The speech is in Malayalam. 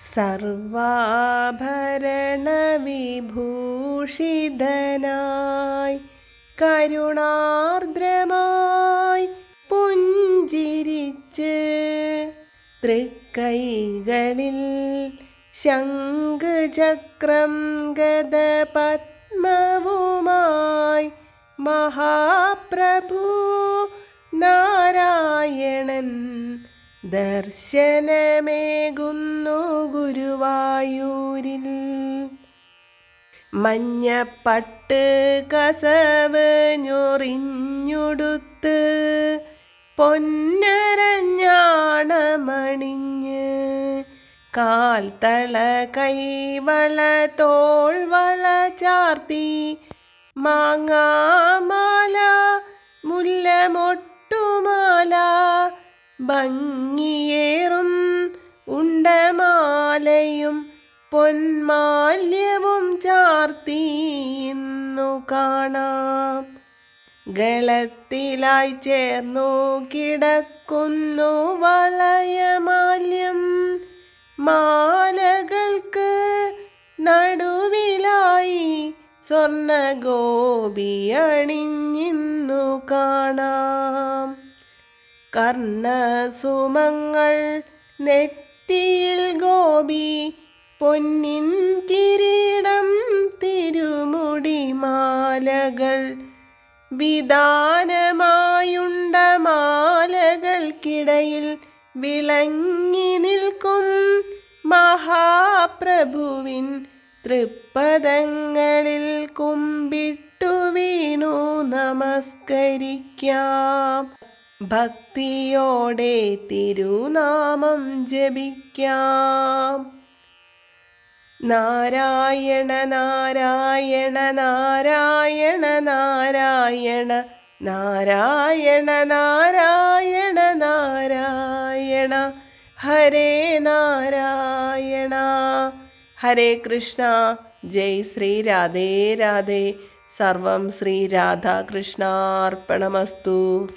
സർവാഭരണവിഭൂഷിതനായി കരുണാർദ്രമായി പുഞ്ചിരിച്ച് തൃക്കൈകളിൽ ശംഖചക്രം ഗതപത്മവുമായി മഹാപ്രഭു നാരായണൻ ദർശനമേകുന്നു ഗുരുവായൂരിൽ. മഞ്ഞപ്പട്ട് കസവ് ഞൊറിഞ്ഞുടുത്ത് പൊന്നരഞ്ഞാണമണിഞ്ഞ്. കാൽത്തള കൈവള തോൾവള ചാർത്തി മാങ്ങാമാല മുല്ലമൊട്ടുമാല ഭംഗിയേറും ഉണ്ടമാലയും പൊന്മാല്യവും ചാർത്തി ഇന്നു കാണാം. ഗളത്തിലായി ചേർന്നു കിടക്കുന്നു വളയമാല്യം. മാലകൾക്ക് നടുവിലായി സ്വർണഗോപി അണിഞ്ഞിന്നു കാണാം. കർണസുമങ്ങൾ നെറ്റിയിൽ ഗോപി പൊന്നിൻ കിരീടം തിരുമുടി മാലകൾ. വിധാനമായുണ്ട മാലകൾക്കിടയിൽ വിളങ്ങി നിൽക്കും മഹാപ്രഭുവിൻ തൃപ്പദങ്ങളിൽ കുമ്പിട്ടു വീണു നമസ്കരിക്കാം. ഭക്തിയോടെ തിരുനാമം ജപിക്കാം. നാരായണ നാരായണ നാരായണ നാരായണ നാരായണ നാരായണ നാരായണ ഹരേ നാരായണ. ഹരേ കൃഷ്ണ ജയ് ശ്രീ രാധേ രാധേ. സർവം ശ്രീ രാധാകൃഷ്ണാർപ്പണമസ്തു.